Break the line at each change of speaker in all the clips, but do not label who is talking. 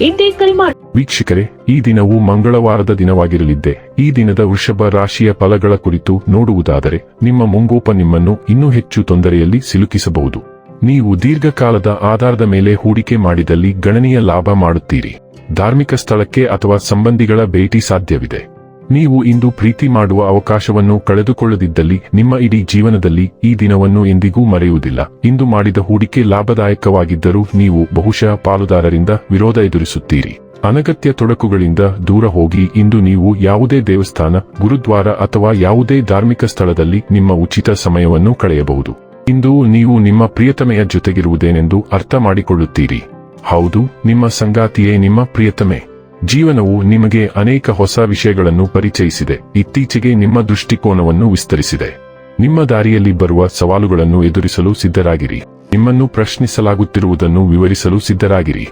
ಇಂದೇ ಕರೆ
ವೀಕ್ಷಕರೇ, ಈ ದಿನವು ಮಂಗಳವಾರದ ದಿನವಾಗಿರಲಿದ್ದೆ. ಈ ದಿನದ ವೃಷಭ ರಾಶಿಯ ಫಲಗಳ ಕುರಿತು ನೋಡುವುದಾದರೆ, ನಿಮ್ಮ ಮುಂಗೋಪ ನಿಮ್ಮನ್ನು ಇನ್ನೂ ಹೆಚ್ಚು ತೊಂದರೆಯಲ್ಲಿ ಸಿಲುಕಿಸಬಹುದು. ನೀವು ದೀರ್ಘಕಾಲದ ಆಧಾರದ ಮೇಲೆ ಹೂಡಿಕೆ ಮಾಡಿದಲ್ಲಿ ಗಣನೀಯ ಲಾಭ ಮಾಡುತ್ತೀರಿ. ಧಾರ್ಮಿಕ ಸ್ಥಳಕ್ಕೆ ಅಥವಾ ಸಂಬಂಧಿಗಳ ಭೇಟಿ ಸಾಧ್ಯವಿದೆ. ನೀವು ಇಂದು ಪ್ರೀತಿ ಮಾಡುವ ಅವಕಾಶವನ್ನು ಕಳೆದುಕೊಳ್ಳದಿದ್ದಲ್ಲಿ ನಿಮ್ಮ ಇಡೀ ಜೀವನದಲ್ಲಿ ಈ ದಿನವನ್ನು ಎಂದಿಗೂ ಮರೆಯುವುದಿಲ್ಲ. ಇಂದು ಮಾಡಿದ ಹೂಡಿಕೆ ಲಾಭದಾಯಕವಾಗಿದ್ದರೂ ನೀವು ಬಹುಶಃ ಪಾಲುದಾರರಿಂದ ವಿರೋಧ ಎದುರಿಸುತ್ತೀರಿ. ಅನಗತ್ಯ ತೊಡಕುಗಳಿಂದ ದೂರ ಹೋಗಿ ಇಂದು ನೀವು ಯಾವುದೇ ದೇವಸ್ಥಾನ, ಗುರುದ್ವಾರ ಅಥವಾ ಯಾವುದೇ ಧಾರ್ಮಿಕ ಸ್ಥಳದಲ್ಲಿ ನಿಮ್ಮ ಉಚಿತ ಸಮಯವನ್ನು ಕಳೆಯಬಹುದು. ಇಂದು ನೀವು ನಿಮ್ಮ ಪ್ರಿಯತಮೆಯ ಜೊತೆಗಿರುವುದೇನೆಂದು ಅರ್ಥ ಮಾಡಿಕೊಳ್ಳುತ್ತೀರಿ. ಹೌದು, ನಿಮ್ಮ ಸಂಗಾತಿಯೇ ನಿಮ್ಮ ಪ್ರಿಯತಮೆ. ಜೀವನವು ನಿಮಗೆ ಅನೇಕ ಹೊಸ ವಿಷಯಗಳನ್ನು ಪರಿಚಯಿಸಿದೆ. ಇತ್ತೀಚೆಗೆ ನಿಮ್ಮ ದೃಷ್ಟಿಕೋನವನ್ನು ವಿಸ್ತರಿಸಿದೆ. ನಿಮ್ಮ ದಾರಿಯಲ್ಲಿ ಬರುವ ಸವಾಲುಗಳನ್ನು ಎದುರಿಸಲು ಸಿದ್ಧರಾಗಿರಿ. ನಿಮ್ಮನ್ನು ಪ್ರಶ್ನಿಸಲಾಗುತ್ತಿರುವುದನ್ನು ವಿವರಿಸಲು ಸಿದ್ಧರಾಗಿರಿ.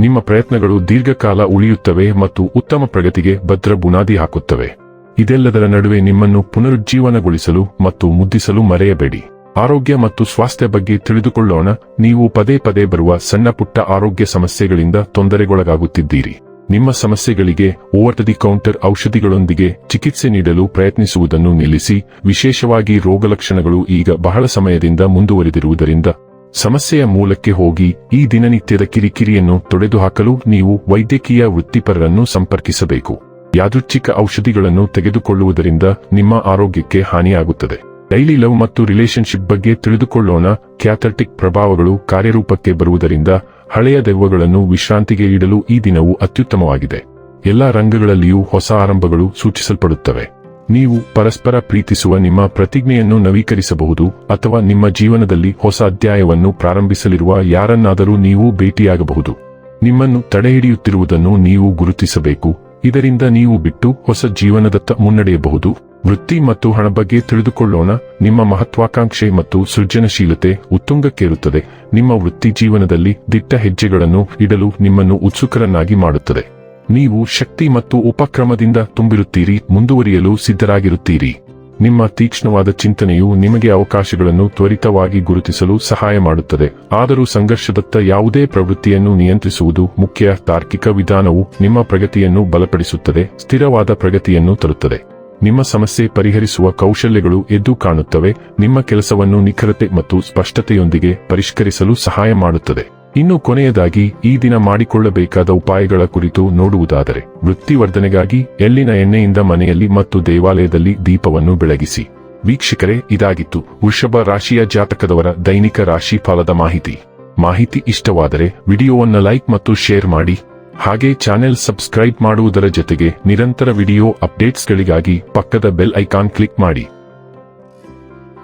ನಿಮ್ಮ ಪ್ರಯತ್ನಗಳು ದೀರ್ಘಕಾಲ ಉಳಿಯುತ್ತವೆ ಮತ್ತು ಉತ್ತಮ ಪ್ರಗತಿಗೆ ಭದ್ರ ಬುನಾದಿ ಹಾಕುತ್ತವೆ. ಇದೆಲ್ಲದರ ನಡುವೆ ನಿಮ್ಮನ್ನು ಪುನರುಜ್ಜೀವನಗೊಳಿಸಲು ಮತ್ತು ಮುದ್ದಿಸಲು ಮರೆಯಬೇಡಿ. ಆರೋಗ್ಯ ಮತ್ತು ಸ್ವಾಸ್ಥ್ಯ ಬಗ್ಗೆ ತಿಳಿದುಕೊಳ್ಳೋಣ. ನೀವು ಪದೇ ಪದೇ ಬರುವ ಸಣ್ಣ ಪುಟ್ಟ ಆರೋಗ್ಯ ಸಮಸ್ಯೆಗಳಿಂದ ತೊಂದರೆಗೊಳಗಾಗುತ್ತಿದ್ದೀರಿ. ನಿಮ್ಮ ಸಮಸ್ಯೆಗಳಿಗೆ ಓವರ್ ದಿ ಕೌಂಟರ್ ಔಷಧಿಗಳೊಂದಿಗೆ ಚಿಕಿತ್ಸೆ ನೀಡಲು ಪ್ರಯತ್ನಿಸುವುದನ್ನು ನಿಲ್ಲಿಸಿ, ವಿಶೇಷವಾಗಿ ರೋಗಲಕ್ಷಣಗಳು ಈಗ ಬಹಳ ಸಮಯದಿಂದ ಮುಂದುವರೆದಿರುವುದರಿಂದ ಸಮಸ್ಯೆಯ ಮೂಲಕ್ಕೆ ಹೋಗಿ ಈ ದಿನನಿತ್ಯದ ಕಿರಿಕಿರಿಯನ್ನು ತೊಡೆದುಹಾಕಲು ನೀವು ವೈದ್ಯಕೀಯ ವೃತ್ತಿಪರರನ್ನು ಸಂಪರ್ಕಿಸಬೇಕು. ಯಾದೃಚ್ಛಿಕ ಔಷಧಿಗಳನ್ನು ತೆಗೆದುಕೊಳ್ಳುವುದರಿಂದ ನಿಮ್ಮ ಆರೋಗ್ಯಕ್ಕೆ ಹಾನಿಯಾಗುತ್ತದೆ. ಡೈಲಿ ಲವ್ ಮತ್ತು ರಿಲೇಶನ್ಶಿಪ್ ಬಗ್ಗೆ ತಿಳಿದುಕೊಳ್ಳೋಣ. ಕ್ಯಾಥರ್ಟಿಕ್ ಪ್ರಭಾವಗಳು ಕಾರ್ಯರೂಪಕ್ಕೆ ಬರುವುದರಿಂದ ಹಳೆಯ ದೆವ್ವಗಳನ್ನು ವಿಶ್ರಾಂತಿಗೆ ಇಡಲು ಈ ದಿನವು ಅತ್ಯುತ್ತಮವಾಗಿದೆ. ಎಲ್ಲಾ ರಂಗಗಳಲ್ಲಿಯೂ ಹೊಸ ಆರಂಭಗಳು ಸೂಚಿಸಲ್ಪಡುತ್ತವೆ. ನೀವು ಪರಸ್ಪರ ಪ್ರೀತಿಸುವ ನಿಮ್ಮ ಪ್ರತಿಜ್ಞೆಯನ್ನು ನವೀಕರಿಸಬಹುದು ಅಥವಾ ನಿಮ್ಮ ಜೀವನದಲ್ಲಿ ಹೊಸ ಅಧ್ಯಾಯವನ್ನು ಪ್ರಾರಂಭಿಸಲಿರುವ ಯಾರನ್ನಾದರೂ ನೀವು ಭೇಟಿಯಾಗಬಹುದು. ನಿಮ್ಮನ್ನು ತಡೆಹಿಡಿಯುತ್ತಿರುವುದನ್ನು ನೀವು ಗುರುತಿಸಬೇಕು. ಇದರಿಂದ ನೀವು ಬಿಟ್ಟು ಹೊಸ ಜೀವನದತ್ತ ಮುನ್ನಡೆಯಬಹುದು. ವೃತ್ತಿ ಮತ್ತು ಹಣ ಬಗ್ಗೆ ತಿಳಿದುಕೊಳ್ಳೋಣ. ನಿಮ್ಮ ಮಹತ್ವಾಕಾಂಕ್ಷೆ ಮತ್ತು ಸೃಜನಶೀಲತೆ ಉತ್ತುಂಗಕ್ಕೇರುತ್ತದೆ. ನಿಮ್ಮ ವೃತ್ತಿ ಜೀವನದಲ್ಲಿ ದಿಟ್ಟ ಹೆಜ್ಜೆಗಳನ್ನು ಇಡಲು ನಿಮ್ಮನ್ನು ಉತ್ಸುಕರನ್ನಾಗಿ ಮಾಡುತ್ತದೆ. ನೀವು ಶಕ್ತಿ ಮತ್ತು ಉಪಕ್ರಮದಿಂದ ತುಂಬಿರುತ್ತೀರಿ, ಮುಂದುವರಿಯಲು ಸಿದ್ಧರಾಗಿರುತ್ತೀರಿ. ನಿಮ್ಮ ತೀಕ್ಷ್ಣವಾದ ಚಿಂತನೆಯು ನಿಮಗೆ ಅವಕಾಶಗಳನ್ನು ತ್ವರಿತವಾಗಿ ಗುರುತಿಸಲು ಸಹಾಯ ಮಾಡುತ್ತದೆ. ಆದರೂ ಸಂಘರ್ಷದತ್ತ ಯಾವುದೇ ಪ್ರವೃತ್ತಿಯನ್ನು ನಿಯಂತ್ರಿಸುವುದು ಮುಖ್ಯ. ತಾರ್ಕಿಕ ವಿಧಾನವು ನಿಮ್ಮ ಪ್ರಗತಿಯನ್ನು ಬಲಪಡಿಸುತ್ತದೆ, ಸ್ಥಿರವಾದ ಪ್ರಗತಿಯನ್ನು ತರುತ್ತದೆ. ನಿಮ್ಮ ಸಮಸ್ಯೆ ಪರಿಹರಿಸುವ ಕೌಶಲ್ಯಗಳು ಎದ್ದು ಕಾಣುತ್ತವೆ, ನಿಮ್ಮ ಕೆಲಸವನ್ನು ನಿಖರತೆ ಮತ್ತು ಸ್ಪಷ್ಟತೆಯೊಂದಿಗೆ ಪರಿಷ್ಕರಿಸಲು ಸಹಾಯ ಮಾಡುತ್ತದೆ. ಇನ್ನು ಕೊನೆಯದಾಗಿ ಈ ದಿನ ಮಾಡಿಕೊಳ್ಳಬೇಕಾದ ಉಪಾಯಗಳ ಕುರಿತು ನೋಡುವುದಾದರೆ, ವೃತ್ತಿವರ್ಧನೆಗಾಗಿ ಎಳ್ಳಿನ ಎಣ್ಣೆಯಿಂದ ಮನೆಯಲ್ಲಿ ಮತ್ತು ದೇವಾಲಯದಲ್ಲಿ ದೀಪವನ್ನು ಬೆಳಗಿಸಿ. ವೀಕ್ಷಕರೇ, ಇದಾಗಿತ್ತು ವೃಷಭ ರಾಶಿಯ ಜಾತಕದವರ ದೈನಿಕ ರಾಶಿ ಫಲದ ಮಾಹಿತಿ. ಮಾಹಿತಿ ಇಷ್ಟವಾದರೆ ವಿಡಿಯೋವನ್ನು ಲೈಕ್ ಮತ್ತು ಶೇರ್ ಮಾಡಿ. ಹಾಗೆ ಚಾನೆಲ್ ಸಬ್ಸ್ಕ್ರೈಬ್ ಮಾಡುವುದರ ಜೊತೆಗೆ ನಿರಂತರ ವಿಡಿಯೋ ಅಪ್ಡೇಟ್ಸ್ಗಳಿಗಾಗಿ ಪಕ್ಕದ ಬೆಲ್ ಐಕಾನ್ ಕ್ಲಿಕ್ ಮಾಡಿ.